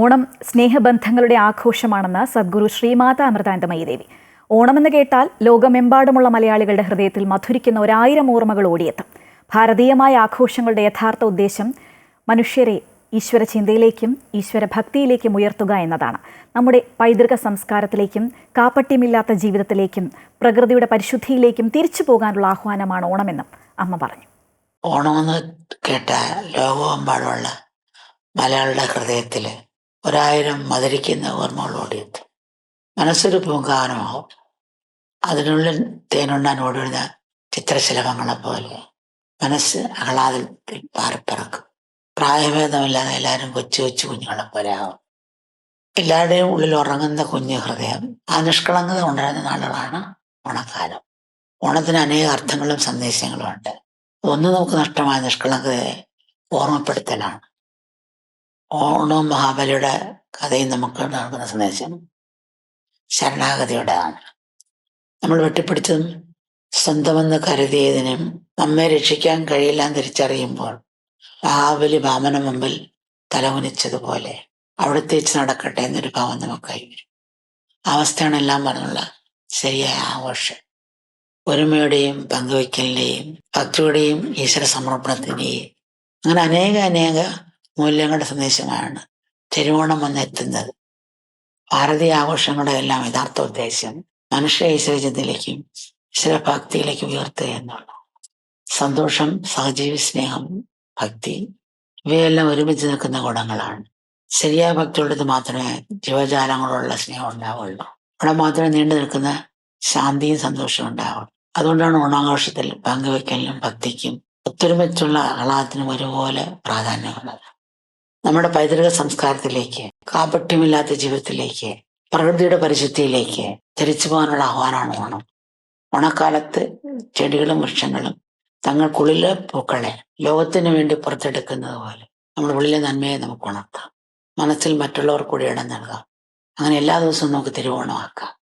ഓണം സ്നേഹബന്ധങ്ങളുടെ ആഘോഷമാണെന്ന് സദ്ഗുരു ശ്രീമാത അമൃതാനന്ദമയി ദേവി ഓണമെന്ന് കേട്ടാൽ ലോകമെമ്പാടുമുള്ള മലയാളികളുടെ ഹൃദയത്തിൽ മധുരിക്കുന്ന ഒരായിരം ഓർമ്മകൾ ഓടിയെത്തും. ഭാരതീയമായ ആഘോഷങ്ങളുടെ യഥാർത്ഥ ഉദ്ദേശം മനുഷ്യരെ ഈശ്വര ചിന്തയിലേക്കും ഈശ്വര ഭക്തിയിലേക്കും ഉയർത്തുക എന്നതാണ്. നമ്മുടെ പൈതൃക സംസ്കാരത്തിലേക്കും കാപ്പട്യമില്ലാത്ത ജീവിതത്തിലേക്കും പ്രകൃതിയുടെ പരിശുദ്ധിയിലേക്കും തിരിച്ചു പോകാനുള്ള ആഹ്വാനമാണ് ഓണമെന്നും അമ്മ പറഞ്ഞു. ഓണമെന്ന് കേട്ട ലോകമെമ്പാടുമുള്ള മലയാളിയുടെ ഹൃദയത്തിൽ ഒരായിരം മധുരിക്കുന്ന ഓർമ്മകളോടെ എത്തും മനസ്സൊരു പൂങ്കാവനമാവും. അതിനുള്ളിൽ തേനുണ്ണാൻ ഓടുന്ന ചിത്രശലഭങ്ങളെ പോലെ മനസ്സ് ആഹ്ലാദത്തിൽ പാറിപ്പറക്കും. പ്രായഭേദമില്ലാതെ എല്ലാവരും കൊച്ചു കൊച്ചു കുഞ്ഞുങ്ങളെ പോലെ ആവും. എല്ലാവരുടെയും ഉള്ളിൽ ഉറങ്ങുന്ന കുഞ്ഞു ഹൃദയം ആ നിഷ്കളങ്കത ഉണ്ടായിരുന്ന നാളുകളാണ് ഓണക്കാലം. ഓണത്തിന് അനേക അർത്ഥങ്ങളും സന്ദേശങ്ങളും ഉണ്ട് ഒന്ന് നമുക്ക് നഷ്ടമായ നിഷ്കളങ്കതയെ ഓർമ്മപ്പെടുത്തലാണ്. ഓണവും മഹാബലിയുടെ കഥയും നമുക്ക് നൽകുന്ന സന്ദേശം ശരണാഗതിയുടേതാണ് നമ്മൾ വെട്ടിപ്പിടിച്ചതും സ്വന്തമെന്ന് കരുതിയതിനും നമ്മെ രക്ഷിക്കാൻ കഴിയില്ല എന്ന് തിരിച്ചറിയുമ്പോൾ മഹാബലി ഭാമന മുമ്പിൽ തലകുനിച്ചതുപോലെ അവിടെ തിരിച്ച് നടക്കട്ടെ എന്നൊരു ഭാവം നമുക്കായി വരും. അവസ്ഥയാണ് എല്ലാം പറഞ്ഞുള്ള ശരിയായ ആഘോഷം. ഒരുമയുടെയും പങ്കുവയ്ക്കലിന്റെയും ഭക്തിയുടെയും ഈശ്വര സമർപ്പണത്തിന്റെയും അങ്ങനെ അനേക അനേക മൂല്യങ്ങളുടെ സന്ദേശമാണ്. തിരുവോണം വന്നെത്തുന്നത്. ഭാരതീയ ആഘോഷങ്ങളുടെ എല്ലാം യഥാർത്ഥ ഉദ്ദേശം മനുഷ്യ ഈശ്വരചിന്തയിലേക്കും ഈശ്വരഭക്തിയിലേക്കും ഉയർത്തുക എന്നുള്ള. സന്തോഷം സഹജീവി സ്നേഹം ഭക്തി ഇവയെല്ലാം ഒരുമിച്ച് നിൽക്കുന്ന ഗുണങ്ങളാണ്. ശരിയായ ഭക്തിയുള്ളത് മാത്രമേ ജീവജാലങ്ങളോടുള്ള സ്നേഹം ഉണ്ടാവുള്ളൂ അവിടെ മാത്രമേ നീണ്ടു നിൽക്കുന്ന ശാന്തിയും സന്തോഷവും ഉണ്ടാവുള്ളൂ. അതുകൊണ്ടാണ് ഓണാഘോഷത്തിൽ പങ്കുവെക്കലിനും ഭക്തിക്കും ഒത്തൊരുമിച്ചുള്ള ആഹ്ലാദത്തിനും ഒരുപോലെ പ്രാധാന്യമുള്ളത്. നമ്മുടെ പൈതൃക സംസ്കാരത്തിലേക്ക് കാപട്യമില്ലാത്ത ജീവിതത്തിലേക്ക് പ്രകൃതിയുടെ പരിശുദ്ധിയിലേക്ക് തിരിച്ചു പോകാനുള്ള ആഹ്വാനമാണ് ഓണം. ഓണക്കാലത്ത് ചെടികളും വൃക്ഷങ്ങളും തങ്ങൾക്കുള്ളിലെ പൂക്കളെ ലോകത്തിന് വേണ്ടി പുറത്തെടുക്കുന്നത് പോലെ നമ്മുടെ ഉള്ളിലെ നന്മയെ നമുക്ക് ഉണർത്താം. മനസ്സിൽ മറ്റുള്ളവർ കൂടി ഇടം നൽകാം അങ്ങനെ എല്ലാ ദിവസവും നമുക്ക് തിരുവോണമാക്കാം.